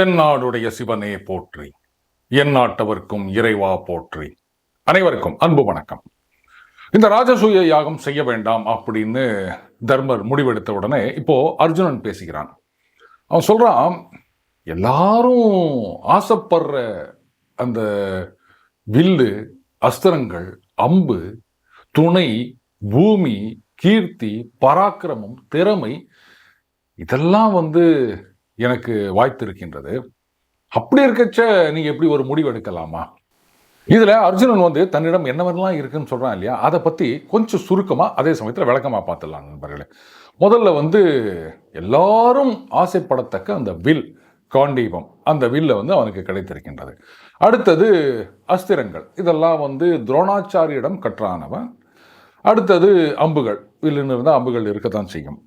தென்னாடுடைய சிவனே போற்றி. என் நாட்டவர்க்கும் இறைவா போற்றி. அனைவருக்கும் அன்பு வணக்கம். இந்த ராஜசூய யாகம் செய்ய வேண்டாம் அப்படின்னு தர்மர் முடிவெடுத்த உடனே இப்போ அர்ஜுனன் பேசுகிறான். அவன் சொல்றான் எல்லாரும் ஆசைப்படுற அந்த வில்லு அஸ்திரங்கள் அம்பு துணை பூமி கீர்த்தி பராக்கிரமம் திறமை இதெல்லாம் வந்து எனக்கு வாய்த்திருக்கின்றது அப்படி இருக்கச்ச நீங்கள் எப்படி ஒரு முடிவு எடுக்கலாமா? இதில் அர்ஜுனன் வந்து தன்னிடம் என்னவெல்லாம் இருக்குன்னு சொல்கிறான் இல்லையா? அதை பற்றி கொஞ்சம் சுருக்கமாக அதே சமயத்தில் விளக்கமாக பார்த்துடலாம் நண்பர்களே. முதல்ல வந்து எல்லாரும் ஆசைப்படத்தக்க அந்த வில் காண்டீபம் அந்த வில்ல வந்து அவனுக்கு கிடைத்திருக்கின்றது. அடுத்தது அஸ்திரங்கள். இதெல்லாம் வந்து துரோணாச்சாரியிடம் கற்றானவன். அடுத்தது அம்புகள். வில்லுன்னு இருந்தால் அம்புகள் இருக்கத்தான் செய்யும்.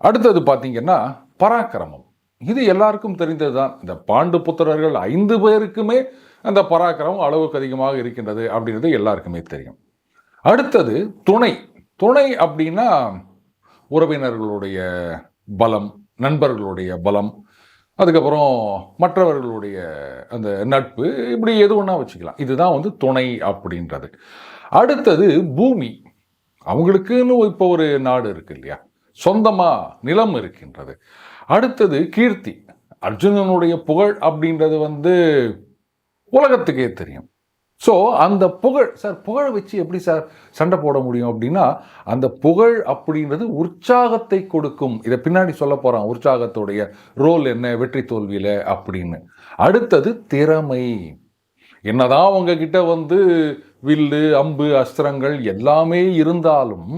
அடுத்தது பார்த்தீங்கன்னா பராக்கிரமம். இது எல்லாருக்கும் தெரிந்தது தான் இந்த பாண்டு புத்திரர்கள் ஐந்து பேருக்குமே அந்த பராக்கிரமம் அளவுக்கு அதிகமாக இருக்கின்றது அப்படின்றது எல்லாருக்குமே தெரியும். அடுத்தது துணை. துணை அப்படின்னா உறவினர்களுடைய பலம் நண்பர்களுடைய பலம் அதுக்கப்புறம் மற்றவர்களுடைய அந்த நட்பு இப்படி எது ஒன்றா வச்சுக்கலாம். இதுதான் வந்து துணை அப்படின்றது. அடுத்தது பூமி. அவங்களுக்குன்னு இப்போ ஒரு நாடு இருக்கு இல்லையா? சொந்தமாக நிலம் இருக்கின்றது. அடுத்தது கீர்த்தி. அர்ஜுனனுடைய புகழ் அப்படின்றது வந்து உலகத்துக்கே தெரியும். ஸோ அந்த புகழ் சார் புகழை வச்சு எப்படி சார் சண்டை போட முடியும் அப்படின்னா அந்த புகழ் அப்படின்றது உற்சாகத்தை கொடுக்கும். இதை பின்னாடி சொல்ல போகிறான் உற்சாகத்துடைய ரோல் என்ன வெற்றி தோல்வியில் அப்படின்னு. அடுத்தது திறமை. என்னதான் அவங்கக்கிட்ட வந்து வில்லு அம்பு அஸ்திரங்கள் எல்லாமே இருந்தாலும்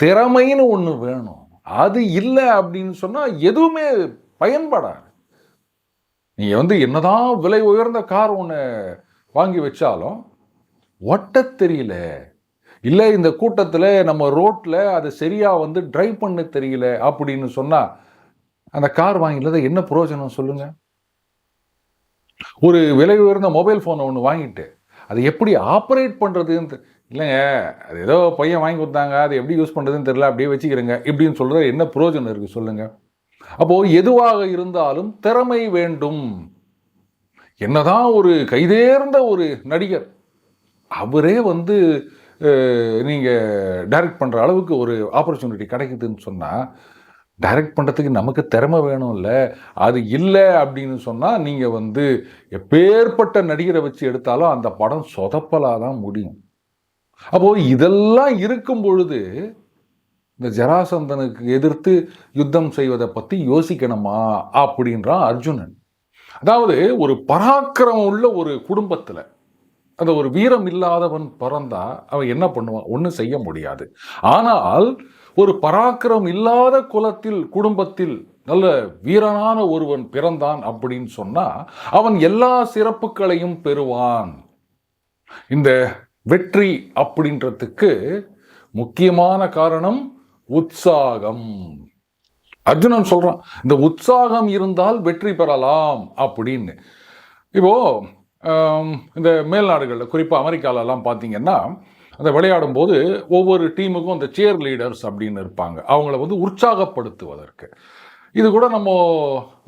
திறமைன்னு ஒன்று வேணும். அது இல்லை அப்படின்னு சொன்னால் எதுவுமே பயன்படாது. நீங்கள் வந்து என்னதான் விலை உயர்ந்த கார் ஒன்று வாங்கி வச்சாலும் ஒட்ட தெரியல. இல்லை இந்த கூட்டத்தில் நம்ம ரோட்டில் அது சரியாக வந்து ட்ரைவ் பண்ண தெரியல அப்படின்னு சொன்னால் அந்த கார் வாங்கினதை என்ன பிரயோஜனம் சொல்லுங்கள் ஒரு விலை உயர்ந்த மொபைல் ஃபோனை ஒன்று வாங்கிட்டு அதை எப்படி ஆப்ரேட் பண்ணுறதுன்னு இல்லைங்க அது ஏதோ பையன் வாங்கி கொடுத்தாங்க அது எப்படி யூஸ் பண்ணுறதுன்னு தெரில அப்படியே வச்சுக்கிறேங்க. இப்படின்னு சொல்கிறது என்ன புரோஜனம் இருக்குது சொல்லுங்கள் அப்போது எதுவாக இருந்தாலும் திறமை வேண்டும். என்னதான் ஒரு கைதேர்ந்த ஒரு நடிகர் அவரே வந்து நீங்கள் டைரக்ட் பண்ணுற அளவுக்கு ஒரு ஆப்பர்ச்சுனிட்டி கிடைக்குதுன்னு சொன்னால் டைரக்ட் பண்ணுறதுக்கு நமக்கு திறமை வேணும்ல. அது இல்லை அப்படின்னு சொன்னால் நீங்கள் வந்து எப்பேற்பட்ட நடிகரை வச்சு எடுத்தாலும் அந்த படம் சொதப்பலாக தான் முடியும். அப்போது இதெல்லாம் இருக்கும் பொழுது இந்த ஜராசந்தனுக்கு எதிர்த்து யுத்தம் செய்வதை பற்றி யோசிக்கணுமா அப்படின்றான் அர்ஜுனன். அதாவது ஒரு பராக்கிரமம் உள்ள ஒரு குடும்பத்தில் அந்த ஒரு வீரம் இல்லாதவன் பிறந்தா அவன் என்ன பண்ணுவான்? ஒன்றும் செய்ய முடியாது. ஆனால் ஒரு பராக்கிரம் இல்லாத குலத்தில் குடும்பத்தில் நல்ல வீரனான ஒருவன் பிறந்தான் அப்படின்னு சொன்னால் அவன் எல்லா சிறப்புகளையும் பெறுவான். இந்த வெற்றி அப்படின்றதுக்கு முக்கியமான காரணம் உற்சாகம். அர்ஜுனன் சொல்கிறான் இந்த உற்சாகம் இருந்தால் வெற்றி பெறலாம் அப்படின்னு. இப்போ இந்த மேல்நாடுகளில் குறிப்பாக அமெரிக்காலெல்லாம் பார்த்தீங்கன்னா அந்த விளையாடும் போது ஒவ்வொரு டீமுக்கும் அந்த சேர் லீடர்ஸ் அப்படின்னு இருப்பாங்க. அவங்கள வந்து உற்சாகப்படுத்துவதற்கு. இது கூட நம்ம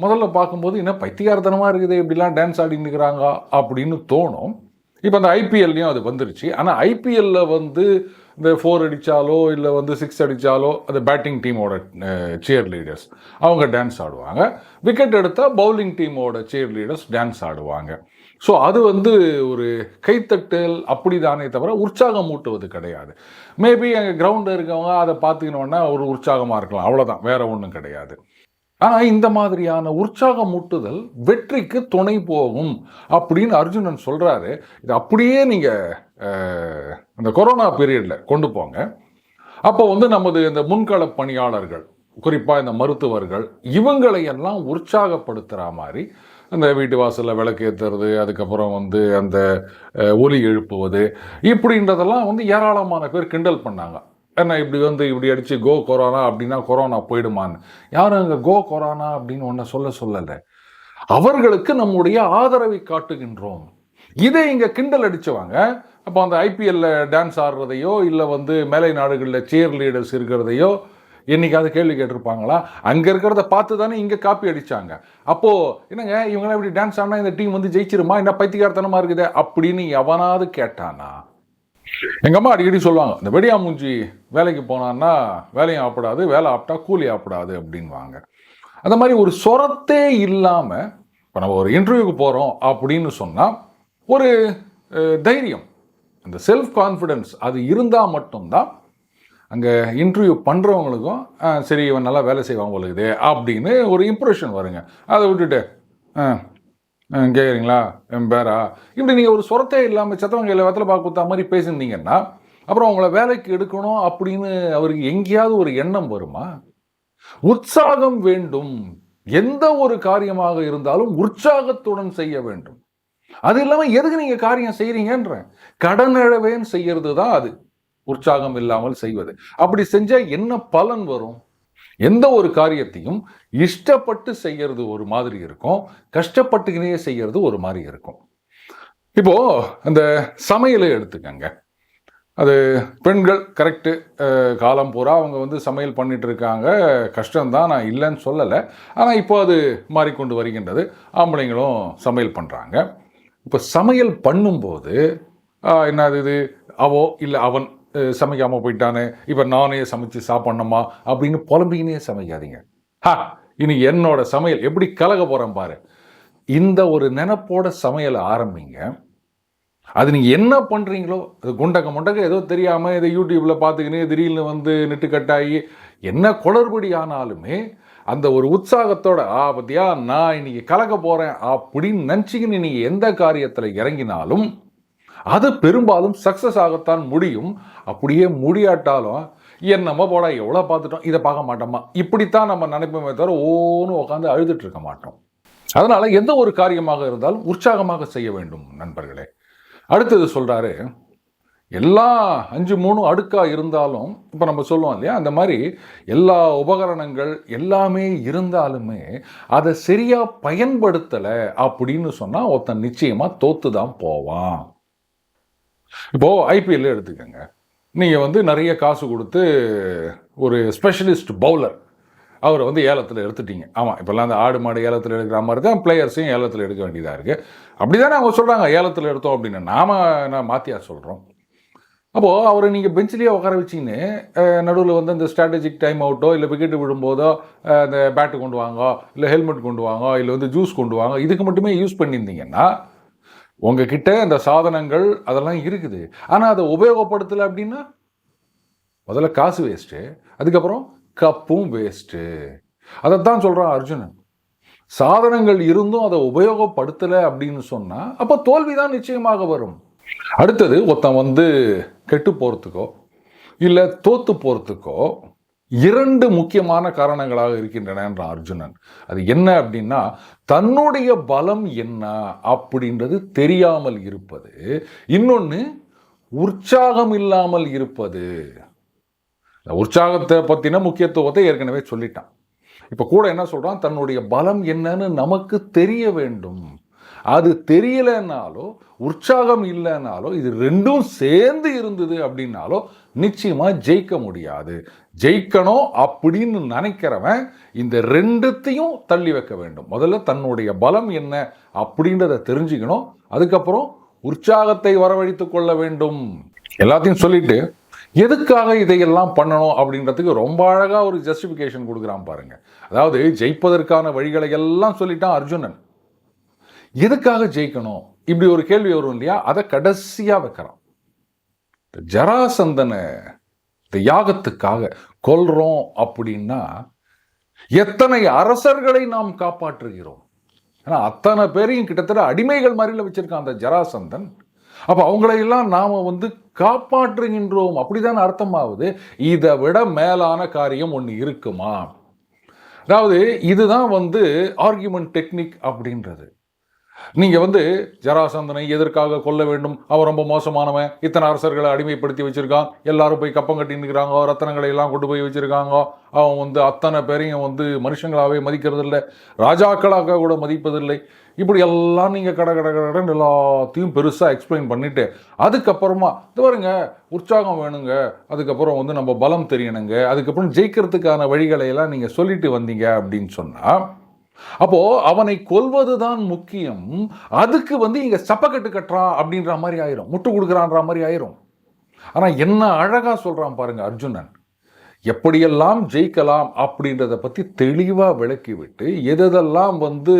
முதல்ல பார்க்கும்போது என்ன பைத்தியார்த்தனமாக இருக்குது இப்படிலாம் டான்ஸ் ஆடின்னு இருக்கிறாங்க அப்படின்னு தோணும். இப்போ அந்த ஐபிஎல்லையும் அது வந்துருச்சு. ஆனால் ஐபிஎல்ல வந்து இந்த ஃபோர் அடித்தாலோ இல்லை வந்து சிக்ஸ் அடித்தாலோ அந்த பேட்டிங் டீமோட சேர் லீடர்ஸ் அவங்க டான்ஸ் ஆடுவாங்க. விக்கெட் எடுத்தால் பவுலிங் டீமோட சேர் லீடர்ஸ் டான்ஸ் ஆடுவாங்க. ஸோ அது வந்து ஒரு கைத்தட்டல் அப்படி தானே தவிர உற்சாகம் ஊட்டுவது கிடையாது. மேபி அங்கே கிரவுண்டில் இருக்கவங்க அதை பார்த்துக்கணுன்னா ஒரு உற்சாகமாக இருக்கலாம். அவ்வளோதான் வேற ஒன்றும் கிடையாது. ஆனால் இந்த மாதிரியான உற்சாகம் ஊட்டுதல் வெற்றிக்கு துணை போகும் அப்படின்னு அர்ஜுனன் சொல்றாரு. இது அப்படியே நீங்க அந்த கொரோனா பீரியட்ல கொண்டு போங்க. அப்போ வந்து நமது இந்த முன்கள பணியாளர்கள் குறிப்பாக இந்த மருத்துவர்கள் இவங்களை எல்லாம் உற்சாகப்படுத்துகிற மாதிரி அந்த வீட்டு வாசலில் விளக்கு ஏற்றுறது அதுக்கப்புறம் வந்து அந்த ஒலி எழுப்புவது இப்படின்றதெல்லாம் வந்து ஏராளமான பேர் கிண்டல் பண்ணாங்க. என்ன இப்படி வந்து இப்படி அடித்து கோ கொரோனா அப்படின்னா கொரோனா போயிடுமான்னு. யாரும் அங்கே கோ கொரோனா அப்படின்னு ஒன்றை சொல்ல சொல்லலை. அவர்களுக்கு நம்முடைய ஆதரவை காட்டுகின்றோம். இதை இங்கே கிண்டல் அடித்தவங்க அப்போ அந்த ஐபிஎல்ல டான்ஸ் ஆடுறதையோ இல்லை வந்து மேலை நாடுகளில் சேர் லீடர்ஸ் இருக்கிறதையோ என்னைக்காவது கேள்வி கேட்டிருப்பாங்களா? அங்கே இருக்கிறத பார்த்து தானே இங்கே காப்பி அடித்தாங்க அப்போது என்னங்க இவங்களாம் இப்படி டான்ஸ் ஆடினா இந்த டீம் வந்து ஜெயிச்சிருமா? என்ன பைத்தியகாரத்தனமாக இருக்குது? அப்படின்னு எவனாவது கேட்டானா எங்கள் அம்மா அடிக்கடி சொல்லுவாங்க இந்த வெடியா மூஞ்சி வேலைக்கு போனான்னா வேலையும் ஆப்பிடாது வேலை ஆப்பிட்டா கூலி ஆப்பிடாது அப்படின்வாங்க அந்த மாதிரி ஒரு சொரத்தே இல்லாமல் இப்போ நம்ம ஒரு இன்டர்வியூக்கு போகிறோம் அப்படின்னு சொன்னால் ஒரு தைரியம் அந்த செல்ஃப் கான்ஃபிடென்ஸ் அது இருந்தால் மட்டும்தான் அங்கே இன்டர்வியூ பண்ணுறவங்களுக்கும் சரி இவன் நல்லா வேலை செய்வான் பொழுது அப்படின்னு ஒரு இம்ப்ரெஷன் வருங்க. அதை விட்டுட்டு ஆ கேட்குறீங்களா என் பேரா? இப்படி நீங்கள் ஒரு சொரத்தே இல்லாமல் சத்தவங்க வெத்தலை பார்க்க கொடுத்தா மாதிரி பேசியிருந்தீங்கன்னா அப்புறம் அவங்கள வேலைக்கு எடுக்கணும் அப்படின்னு அவருக்கு எங்கேயாவது ஒரு எண்ணம் வருமா? உற்சாகம் வேண்டும். எந்த ஒரு காரியமாக இருந்தாலும் உற்சாகத்துடன் செய்ய வேண்டும். அது இல்லாமல் எதுக்கு நீங்கள் காரியம் செய்கிறீங்கன்றேன் கடனழவேன்னு செய்யறது தான் அது. உற்சாகம் இல்லாமல் செய்வது. அப்படி செஞ்சால் என்ன பலன் வரும்? எந்த ஒரு காரியத்தையும் இஷ்டப்பட்டு செய்யறது ஒரு மாதிரி இருக்கும் கஷ்டப்பட்டுக்கினே செய்யறது ஒரு மாதிரி இருக்கும். இப்போ அந்த சமையலை எடுத்துக்கங்க. அது பெண்கள் கரெக்டு காலம் பூரா அவங்க வந்து சமையல் பண்ணிட்டு இருக்காங்க. கஷ்டம்தான் நான் இல்லைன்னு சொல்லலை. ஆனால் இப்போ அது மாறிக்கொண்டு வருகின்றது. ஆம்பளைங்களும் சமையல் பண்ணுறாங்க இப்போ சமையல் பண்ணும்போது என்னது இது? அவோ இல்லை அவன் சமைக்காமல் போயிட்டானே இப்போ நானே சமைச்சு சாப்பிட்ணுமா? அப்படின்னு புலம்பிக்கினே சமைக்காதீங்க. ஹா இனி என்னோட சமையல் எப்படி கலக போகிறேன் பாரு. இந்த ஒரு நினப்போட சமையலை ஆரம்பிங்க. அது நீங்கள் என்ன பண்ணுறீங்களோ அது குண்டக்க முண்டக்க ஏதோ தெரியாமல் இதை யூடியூப்பில் பார்த்துக்கினே திடீர்னு வந்து நெட்டுக்கட்டாகி என்ன குளறுபடி ஆனாலுமே அந்த ஒரு உற்சாகத்தோட ஆ பத்தியா நான் இன்னைக்கு கலக்க போகிறேன் அப்படின்னு நினச்சிக்கின்னு நீங்கள் எந்த காரியத்தில் இறங்கினாலும் அது பெரும்பாலும் சக்ஸஸ் ஆகத்தான் முடியும். அப்படியே முடியாட்டாலும் என்னம்மா போடா எவ்வளோ பார்த்துட்டோம்? இதை பார்க்க மாட்டோமா? இப்படித்தான் நம்ம நினைப்போமே தவிர ஓன்னு உட்காந்து அழுதுட்டு இருக்க மாட்டோம். அதனால் எந்த ஒரு காரியமாக இருந்தாலும் உற்சாகமாக செய்ய வேண்டும் நண்பர்களே. அடுத்தது சொல்கிறாரு எல்லா அஞ்சு மூணு அடுக்காக இருந்தாலும் இப்போ நம்ம சொல்லுவோம் இல்லையா அந்த மாதிரி எல்லா உபகரணங்கள் எல்லாமே இருந்தாலுமே அதை சரியாக பயன்படுத்தலை அப்படின்னு சொன்னால் ஒருத்தன் நிச்சயமாக தோத்து தான் போவான். இப்போது ஐபிஎல் எடுத்துக்கோங்க. நீங்கள் வந்து நிறைய காசு கொடுத்து ஒரு ஸ்பெஷலிஸ்ட் பவுலர் அவரை வந்து ஏலத்தில் எடுத்துட்டீங்க. ஆமாம் இப்போல்லாம் அந்த ஆடு மாடு ஏலத்தில் எடுக்கிற மாதிரி தான் பிளேயர்ஸையும் ஏலத்தில் எடுக்க வேண்டியதாக இருக்குது அப்படி தானே அவங்க சொல்கிறாங்க ஏலத்தில் எடுத்தோம் அப்படின்னு. நாம நான் மாத்தியா சொல்கிறோம் அப்போது அவரை நீங்கள் பெஞ்சிலேயே உட்கார வச்சிங்கன்னு நடுவில் வந்து அந்த ஸ்ட்ராட்டஜிக் டைம் அவுட்டோ இல்லை விக்கெட்டு விடும்போதோ அந்த பேட்டு கொண்டு வாங்கோ இல்லை ஹெல்மெட் கொண்டு வாங்கோ இல்லை வந்து ஜூஸ் கொண்டு வாங்க இதுக்கு மட்டுமே யூஸ் பண்ணியிருந்தீங்கன்னா உங்ககிட்ட அந்த சாதனங்கள் அதெல்லாம் இருக்குது. ஆனால் அதை உபயோகப்படுத்தலை அப்படின்னா முதல்ல காசு வேஸ்ட்டு அதுக்கப்புறம் கப்பும் வேஸ்ட்டு அதைத்தான் சொல்கிறான் அர்ஜுனன். சாதனங்கள் இருந்தும் அதை உபயோகப்படுத்தலை அப்படின்னு சொன்னால் அப்போ தோல்வி தான் நிச்சயமாக வரும். அடுத்தது ஒருத்தன் வந்து கெட்டு போகிறதுக்கோ இல்லை தோத்து போகிறதுக்கோ இரண்டு முக்கியமான காரணங்களாக இருக்கின்றன என்ற அர்ஜுனன். அது என்ன அப்படின்னா தன்னுடைய பலம் என்ன அப்படின்றது தெரியாமல் இருப்பது. இன்னொன்று உற்சாகம் இல்லாமல் இருப்பது. உற்சாகத்தை பற்றின முக்கியத்துவத்தை ஏற்கனவே சொல்லிட்டான். இப்போ கூட என்ன சொல்கிறான் தன்னுடைய பலம் என்னன்னு நமக்கு தெரிய வேண்டும். அது தெரியலனாலோ உற்சாகம் இல்லைனாலோ இது ரெண்டும் சேர்ந்து இருந்தது அப்படின்னாலோ நிச்சயமாக ஜெயிக்க முடியாது. ஜெயிக்கணும் அப்படின்னு நினைக்கிறவன் இந்த ரெண்டுத்தையும் தள்ளி வைக்க வேண்டும். முதல்ல தன்னுடைய பலம் என்ன அப்படின்றத தெரிஞ்சுக்கணும். அதுக்கப்புறம் உற்சாகத்தை வரவழைத்து கொள்ள வேண்டும். எல்லாத்தையும் சொல்லிட்டு எதுக்காக இதையெல்லாம் பண்ணணும் அப்படின்றதுக்கு ரொம்ப அழகாக ஒரு ஜஸ்டிஃபிகேஷன் கொடுக்குறான் பாருங்க. அதாவது ஜெயிப்பதற்கான வழிகளை எல்லாம் சொல்லிட்டான் அர்ஜுனன். எதுக்காக ஜெயிக்கணும்? இப்படி ஒரு கேள்வி வரும் இல்லையா? அதை கடைசியாக வைக்கிறான் இந்த ஜராசந்தனை இந்த யாகத்துக்காக கொல்றோம் அப்படின்னா எத்தனை அரசர்களை நாம் காப்பாற்றுகிறோம்? ஏன்னா அத்தனை பேரையும் கிட்டத்தட்ட அடிமைகள் மாதிரில வச்சிருக்கான் அந்த ஜராசந்தன். அப்போ அவங்களையெல்லாம் நாம் வந்து காப்பாற்றுகின்றோம். அப்படிதான் அர்த்தமாகுது இதை விட மேலான காரியம் ஒன்று இருக்குமா? அதாவது இதுதான் வந்து ஆர்கியூமெண்ட் டெக்னிக் அப்படின்றது. நீங்கள் வந்து ஜராசந்தனை எதற்காக கொல்ல வேண்டும்? அவன் ரொம்ப மோசமானவன். இத்தனை அரசர்களை அடிமைப்படுத்தி வச்சுருக்கான். எல்லாரும் போய் கப்பம் கட்டி ரத்தனங்களை எல்லாம் கொண்டு போய் வச்சுருக்காங்க. அவன் வந்து அத்தனை பேரையும் வந்து மனுஷங்களாகவே மதிக்கிறது இல்லை ராஜாக்களாக கூட மதிப்பதில்லை. இப்படி எல்லாம் நீங்கள் கட கட கடன் எல்லாத்தையும் பெருசாக எக்ஸ்பிளைன் பண்ணிவிட்டு அதுக்கப்புறமா இது பாருங்க உற்சாகம் வேணுங்க. அதுக்கப்புறம் வந்து நம்ம பலம் தெரியணுங்க. அதுக்கப்புறம் ஜெயிக்கிறதுக்கான வழிகளை எல்லாம் நீங்கள் சொல்லிட்டு வந்தீங்க அப்படின்னு சொன்னால் அப்போ அவனை கொல்வதுதான் முக்கியம். அதுக்கு வந்து இங்க சப்பக்கட்டு கட்டுறான் அப்படின்ற மாதிரி ஆயிரும். முட்டு கொடுக்குறான்ற மாதிரி ஆயிரும். ஆனா என்ன அழகா சொல்றான் பாருங்க அர்ஜுனன். எப்படியெல்லாம் ஜெயிக்கலாம் அப்படின்றத பத்தி தெளிவா விளக்கி விட்டு எதெல்லாம் வந்து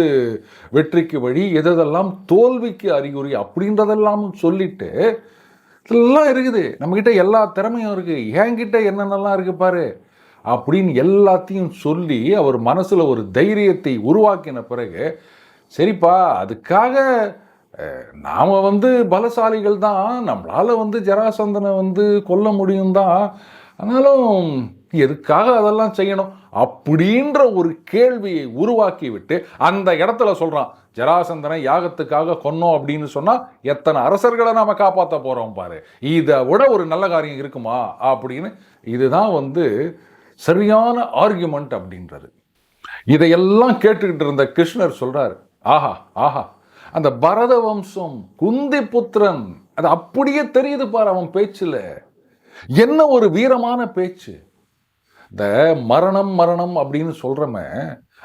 வெற்றிக்கு வழி எதெல்லாம் தோல்விக்கு அறிகுறி அப்படின்றதெல்லாம் சொல்லிட்டு இதெல்லாம் இருக்குது. நம்மக்கிட்ட எல்லா திறமையும் இருக்குது என்கிட்ட என்னென்னலாம் இருக்குது பாரு. அப்படின்னு எல்லாத்தையும் சொல்லி அவர் மனசில் ஒரு தைரியத்தை உருவாக்கின பிறகு சரிப்பா அதுக்காக நாம் வந்து பலசாலிகள் தான் நம்மளால் வந்து ஜராசந்தனை வந்து கொல்ல முடியும் தான். ஆனாலும் எதுக்காக அதெல்லாம் செய்யணும்? அப்படின்ற ஒரு கேள்வியை உருவாக்கி விட்டு அந்த இடத்துல சொல்கிறான் ஜராசந்தனை யாகத்துக்காக கொன்னோம் அப்படின்னு சொன்னால் எத்தனை அரசர்களை நாம் காப்பாற்ற போகிறோம் பாரு. இதை விட ஒரு நல்ல காரியம் இருக்குமா? அப்படின்னு இதுதான் வந்து சரியான ஆர்கியூமெண்ட் அப்படின்றது. இதையெல்லாம் கேட்டுக்கிட்டு இருந்த கிருஷ்ணர் சொல்கிறார் ஆஹா ஆஹா அந்த பரத வம்சம் குந்தி புத்திரன் அது அப்படியே தெரியுது பாரு அவன் பேச்சில். என்ன ஒரு வீரமான பேச்சு. இந்த மரணம் மரணம் அப்படின்னு சொல்றமே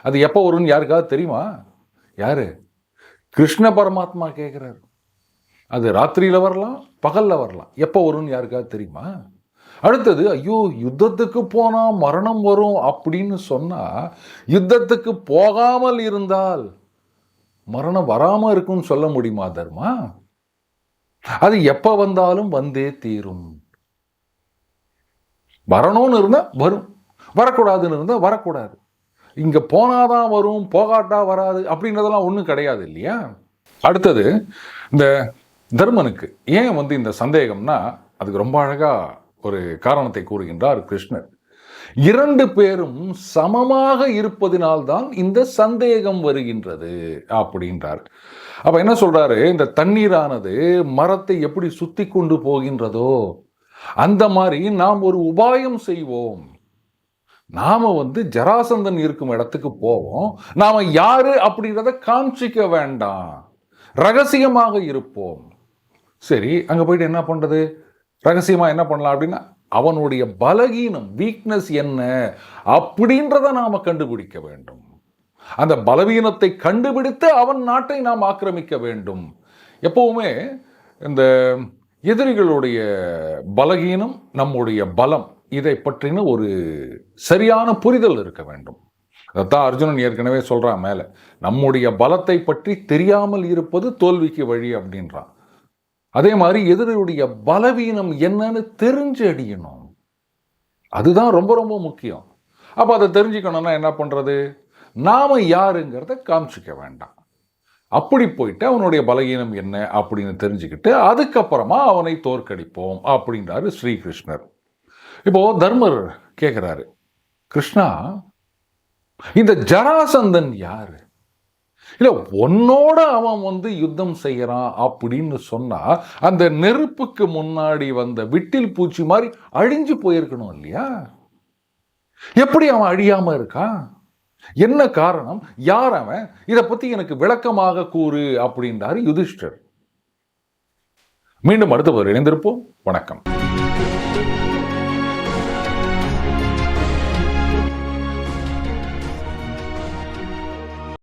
அது எப்போ வரும்னு யாருக்காவது தெரியுமா? யார்? கிருஷ்ண பரமாத்மா கேட்குறாரு அது ராத்திரியில் வரலாம் பகலில் வரலாம் எப்போ வரும்னு யாருக்காவது தெரியுமா? அடுத்தது ஐயோ யுத்தத்துக்கு போனால் மரணம் வரும் அப்படின்னு சொன்னால் யுத்தத்துக்கு போகாமல் இருந்தால் மரணம் வராமல் இருக்கும்னு சொல்ல முடியுமா தர்மா? அது எப்போ வந்தாலும் வந்தே தீரும். வரணும்னு இருந்தால் வரும். வரக்கூடாதுன்னு இருந்தால் வரக்கூடாது. இங்கே போனாதான் வரும் போகாட்டா வராது அப்படின்றதெல்லாம் ஒன்றும் கிடையாது இல்லையா? அடுத்தது இந்த தர்மனுக்கு ஏன் வந்து இந்த சந்தேகம்னா அதுக்கு ரொம்ப அழகாக ஒரு காரணத்தை கூறுகின்றார் கிருஷ்ணர். இரண்டு பேரும் சமமாக இருப்பதினால்தான் இந்த சந்தேகம் வருகின்றது அப்படின்றார். அப்ப என்ன சொல்றாரு? இந்த தண்ணீரானது மரத்தை எப்படி சுத்தி கொண்டு போகின்றதோ அந்த மாதிரி நாம் ஒரு உபாயம் செய்வோம். நாம வந்து ஜராசந்தன் இருக்கும் இடத்துக்கு போவோம். நாம யாரு அப்படின்றத காமிச்சிக்க வேண்டாம். ரகசியமாக இருப்போம். சரி அங்க போயிட்டு என்ன பண்றது? ரகசியமாக என்ன பண்ணலாம் அப்படின்னா அவனுடைய பலகீனம் வீக்னஸ் என்ன அப்படின்றத நாம் கண்டுபிடிக்க வேண்டும். அந்த பலவீனத்தை கண்டுபிடித்து அவன் நாட்டை நாம் ஆக்கிரமிக்க வேண்டும். எப்பவுமே இந்த எதிரிகளுடைய பலகீனம் நம்முடைய பலம் இதை பற்றின ஒரு சரியான புரிதல் இருக்க வேண்டும். அதைத்தான் அர்ஜுனன் ஏற்கனவே சொல்கிறான் மேலே. நம்முடைய பலத்தை பற்றி தெரியாமல் இருப்பது தோல்விக்கு வழி அப்படின்றான். அதே மாதிரி எதிரியுடைய பலவீனம் என்னன்னு தெரிஞ்சு அடியணும் அதுதான் ரொம்ப ரொம்ப முக்கியம். அப்போ அதை தெரிஞ்சுக்கணும்னா என்ன பண்ணுறது நாம் யாருங்கிறத காமிச்சிக்க வேண்டாம். அப்படி போயிட்டு அவனுடைய பலகீனம் என்ன அப்படின்னு தெரிஞ்சுக்கிட்டு அதுக்கப்புறமா அவனை தோற்கடிப்போம் அப்படின்றாரு ஸ்ரீகிருஷ்ணர். இப்போ தர்மர் கேட்குறாரு கிருஷ்ணா இந்த ஜராசந்தன் யாரு? இல்லை உன்னோட அவன் வந்து யுத்தம் செய்கிறான் அப்படின்னு சொன்னால் அந்த நெருப்புக்கு முன்னாடி வந்த விட்டில் பூச்சி மாதிரி அழிஞ்சு போயிருக்கணும் இல்லையா? எப்படி அவன் அழியாமல் இருக்கான்? என்ன காரணம்? யார் அவன்? இதை பற்றி எனக்கு விளக்கமாக கூறு அப்படின்றாரு யுதிஷ்டர். மீண்டும் அடுத்த இணைந்திருப்போம். வணக்கம்.